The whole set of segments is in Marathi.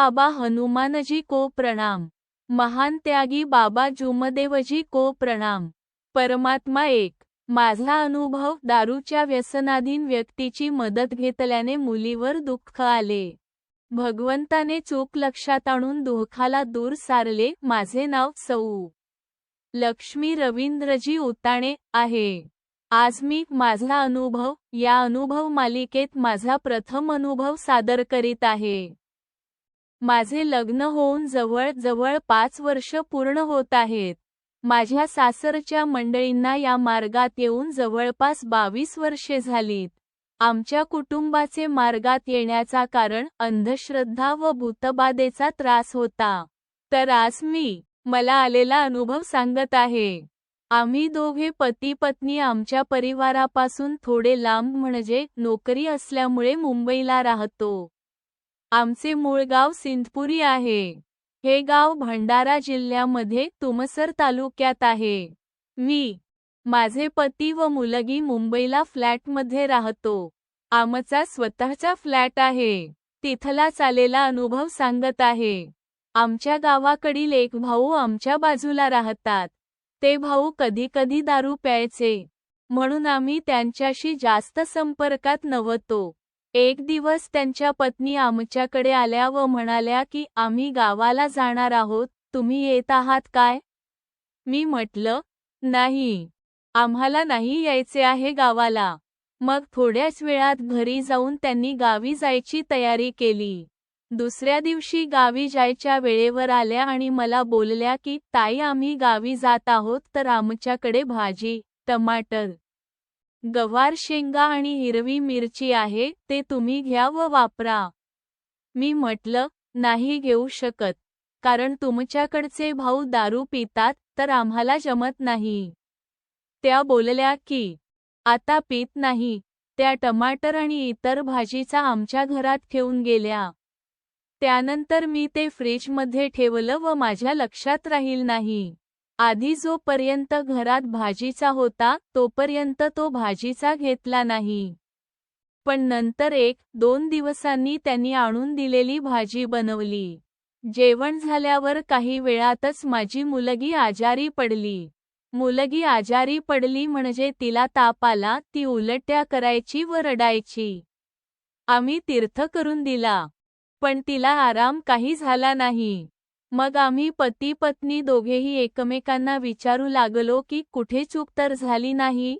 बाबा हनुमानजी को प्रणाम. महान त्यागी बाबा जुमदेवजी को प्रणाम. परमात्मा एक. माझा अनुभव दारूच्या व्यसनाधीन व्यक्तीची मदत घेतल्याने मुलीवर दुःख आले. भगवंताने चूक लक्षात आणून दुःखाला दूर सारले माझे नाव सौ. लक्ष्मी रवींद्रजी उताणे आहे. आज मी माझा अनुभव या अनुभव मालिकेत माझा प्रथम अनुभव सादर करीत आहे. माझे लग्न होऊन जवळ जवळ पाच वर्ष पूर्ण होत आहेत. माझ्या सासरच्या मंडळींना या मार्गात येऊन जवळपास बावीस वर्षे झालीत. आमच्या कुटुंबाचे मार्गात येण्याचा कारण अंधश्रद्धा व भूतबाधेचा त्रास होता. तर आज मी मला आलेला अनुभव सांगत आहे. आम्ही दोघे पती पत्नी आमच्या परिवारापासून थोडे लांब म्हणजे नोकरी असल्यामुळे मुंबईला राहतो. आमचे मूळ गाव सिंधपुरी आहे. हे गाव भंडारा जिल्ह्यामध्ये तुमसर तालुक्यात आहे. मी माझे पती व मुलगी मुंबईला फ्लॅटमध्ये राहतो. आमचा स्वतःचा फ्लॅट आहे. तिथला चालेला अनुभव सांगत आहे. आमच्या गावाकडील एक भाऊ आमच्या बाजूला राहतात. ते भाऊ कधी कधी दारू प्यायचे. म्हणून आम्ही त्यांच्याशी जास्त संपर्कात नव्हतो. एक दिवस त्यांच्या पत्नी आमच्याकडे आल्या व म्हणाल्या की आम्ही गावाला जाणार आहोत तुम्ही येत आहात काय? मी म्हटलं नाही आम्हाला नाही यायचे आहे गावाला. मग थोड्याच वेळात घरी जाऊन त्यांनी गावी जायची तयारी केली. दुसऱ्या दिवशी गावी जायच्या वेळेवर आल्या आणि मला बोलल्या की ताई आम्ही गावी जात आहोत तर आमच्याकडे भाजी टमाटर गवार शेंगा आणि हिरवी मिरची आहे ते तुम्ही घ्या व वापरा. मी म्हटलं नाही घेऊ शकत कारण तुमच्याकडचे भाऊ दारू पितात तर आम्हाला जमत नाही. त्या बोलल्या की आता पित नाही त्या टमाटर आणि इतर भाजीचा आमच्या घरात ठेवून गेल्या. त्यानंतर मी ते फ्रीजमध्ये ठेवलं व माझ्या लक्षात राहील नाही. आधी जोपर्यंत घरात भाजीचा होता तोपर्यंत तो भाजीचा घेतला नाही. पण नंतर एक दोन दिवसांनी त्यांनी आणून दिलेली भाजी बनवली. जेवण झाल्यावर काही वेळातच माझी मुलगी आजारी पडली. मुलगी आजारी पडली म्हणजे तिला ताप आला ती उलट्या करायची व रडायची. आम्ही तीर्थ करून दिला. पण तिला आराम काही झाला नाही. मग आम्ही पती पत्नी दोघेही एकमेकांना विचारू लागलो की कुठे चूक तर झाली नाही?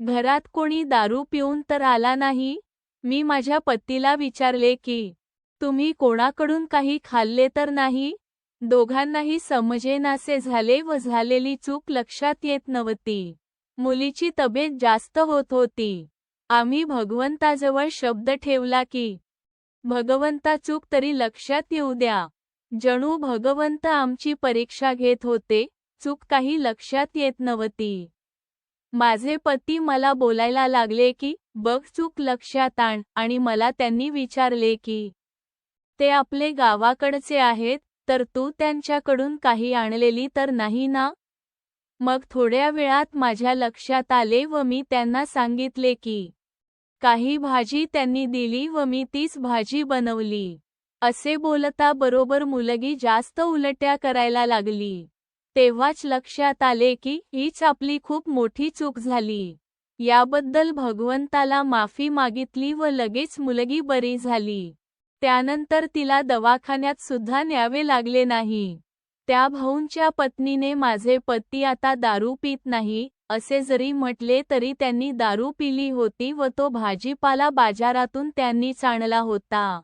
घरात कोणी दारू पिऊन तर आला नाही? मी माझ्या पतीला विचारले की तुम्ही कोणाकडून काही खाल्ले तर नाही? दोघांनाही समजेनासे झाले व झालेली चूक लक्षात येत नव्हती. मुलीची तब्येत जास्त होत होती. आम्ही भगवंताजवळ शब्द ठेवला की भगवंता चूक तरी लक्षात येऊ द्या. जणू भगवंत आमची परीक्षा घेत होते चूक काही लक्षात येत नव्हती. माझे पती मला बोलायला लागले की बघ चूक लक्षात आण आणि मला त्यांनी विचारले की ते आपले गावाकडचे आहेत तर तू त्यांच्याकडून काही आणलेली तर नाही ना? मग थोड्या वेळात माझ्या लक्षात आले व मी त्यांना सांगितले की काही भाजी त्यांनी दिली व मी तीच भाजी बनवली. असे बोलता बरोबर मुलगी जास्त उलट्या करायला लागली. तेव्हाच लक्षात आले की हीच आपली खूप मोठी चूक झाली. याबद्दल भगवंताला माफी मागितली व लगेच मुलगी बरी झाली. त्यानंतर तिला दवाखान्यात सुद्धा न्यावे लागले नाही. त्या भाऊंच्या पत्नीने माझे पती आता दारू पित नाही असे जरी म्हटले तरी त्यांनी दारू पिली होती व तो भाजीपाला बाजारातून त्यांनी चाणला होता.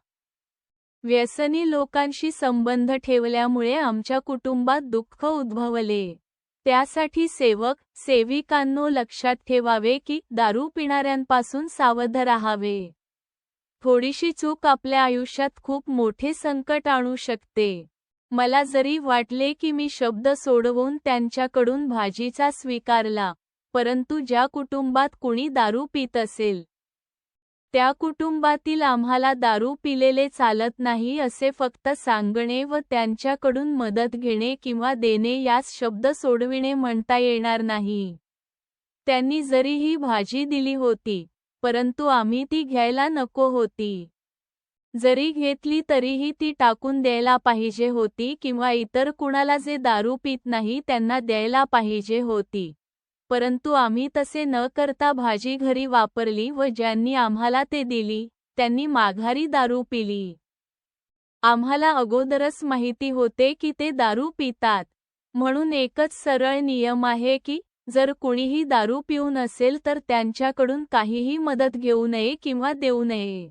व्यसनी लोकांशी संबंध ठेवल्यामुळे आमच्या कुटुंबात दुःख उद्भवले. त्यासाठी सेवक सेविकांनो लक्षात ठेवावे की दारू पिणाऱ्यांपासून सावध राहावे. थोडीशी चूक आपल्या आयुष्यात खूप मोठे संकट आणू शकते. मला जरी वाटले की मी शब्द सोडवून त्यांच्याकडून भाजीचा स्वीकारला परंतु ज्या कुटुंबात कुणी दारू पित असेल त्या कुटुंबातील आम्हाला दारू पिलेले चालत नाही असे फक्त सांगणे व त्यांच्याकडून मदत घेणे किंवा देणे यास शब्द सोडविणे म्हणता येणार नाही. त्यांनी जरी ही भाजी दिली होती परंतु आम्ही ती घ्यायला नको होती. जरी घेतली तरीही ती टाकून द्यायला पाहिजे होती किंवा इतर कुणाला जे दारू पित नाही त्यांना द्यायला पाहिजे होती. परंतु आम्ही तसे न करता भाजी घरी वापरली व ज्यांनी आम्हाला ते दिली त्यांनी माघारी दारू पिली. आम्हाला अगोदरच माहिती होते की ते दारू पितात. म्हणून एकच सरळ नियम आहे की जर कुणीही दारू पिऊन असेल तर त्यांच्याकडून काहीही मदत घेऊ नये किंवा देऊ नये.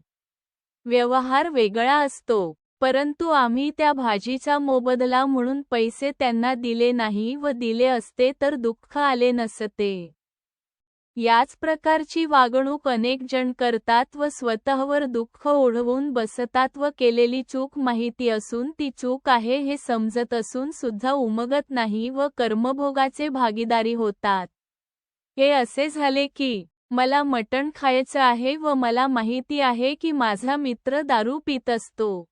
व्यवहार वेगळा असतो. परंतु आम्ही त्या भाजीचा मोबदला म्हणून पैसे त्यांना दिले नाही व दिले असते तर दुःख आले नसते. याच प्रकारची वागणूक अनेक जण करतात व स्वतःवर दुःख ओढवून बसतात व केलेली चूक माहिती असून ती चूक आहे हे समजत असून सुद्धा उमगत नाही व कर्मभोगाचे भागीदारी होतात. हे असे झाले की मला मटण खायचं आहे व मला माहिती आहे की माझा मित्र दारू पित असतो.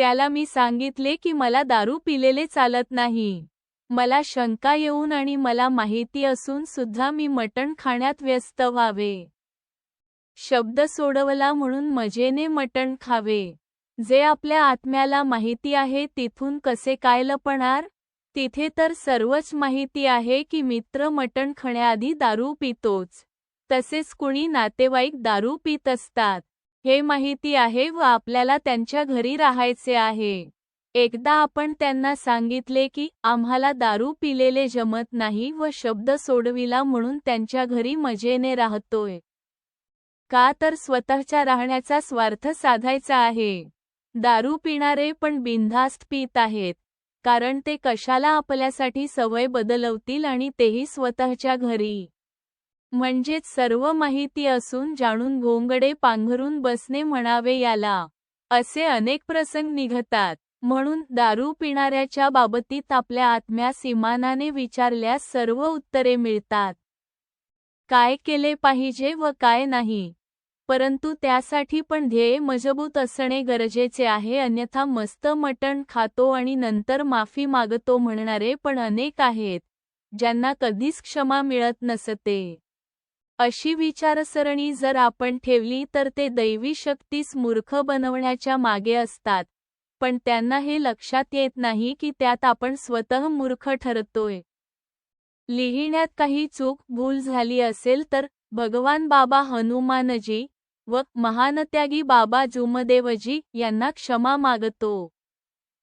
त्याला मी सांगितले की मला दारू पिलेले चालत नाही. मला शंका येऊन आणि मला माहिती असून सुद्धा मी मटण खाण्यात व्यस्त व्हावे. शब्द सोडवला म्हणून मजेने मटण खावे. जे आपल्या आत्म्याला माहिती आहे तिथून कसे काय लपणार तिथे तर सर्वच माहिती आहे की मित्र मटण खाण्याआधी दारू पितोच. तसेच कुणी नातेवाईक दारू पित असतात. हे माहिती आहे व आपल्याला त्यांच्या घरी राहायचे आहे. एकदा आपण त्यांना सांगितले की आम्हाला दारू पिलेले जमत नाही व शब्द सोडविला म्हणून त्यांच्या घरी मजेने राहतोय. का तर स्वतःच्या राहण्याचा स्वार्थ साधायचा आहे. दारू पिणारे पण बिनधास्त पित आहेत. कारण ते कशाला आपल्यासाठी सवय बदलवतील आणि तेही स्वतःच्या घरी. म्हणजेच सर्व माहिती असून जाणून घोंगडे पांघरून बसणे म्हणावे याला. असे अनेक प्रसंग निघतात. म्हणून दारू पिणाऱ्याच्या बाबतीत आपल्या आत्म्यास इमानाने विचारल्यास सर्व उत्तरे मिळतात. काय केले पाहिजे व काय नाही. परंतु त्यासाठी पण ध्येय मजबूत असणे गरजेचे आहे. अन्यथा मस्त मटण खातो आणि नंतर माफी मागतो म्हणणारे पण अनेक आहेत ज्यांना कधीच क्षमा मिळत नसते. अशी विचारसरणी जर आपण ठेवली तर ते दैवी शक्तीस मूर्ख बनवण्याच्या मागे असतात. पण त्यांना हे लक्षात येत नाही की त्यात आपण स्वतः मूर्ख ठरतोय. लिहिण्यात काही चूक भूल झाली असेल तर भगवान बाबा हनुमानजी व महानत्यागी बाबा जुमदेवजी यांना क्षमा मागतो.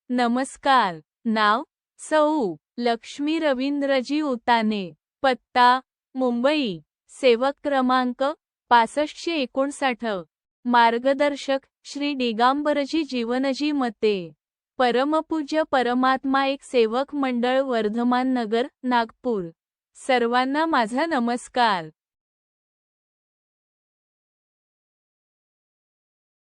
नमस्कार. नाव? सौ. लक्ष्मी रवींद्रजी उताने. पत्ता? मुंबई. सेवक क्रमांक पासष्टशे एकोणसाठ. मार्गदर्शक श्री दिगांबरजी जीवनजी मते. परमपूज्य परमात्मा एक सेवक मंडळ वर्धमान नगर नागपूर. सर्वांना माझा नमस्कार.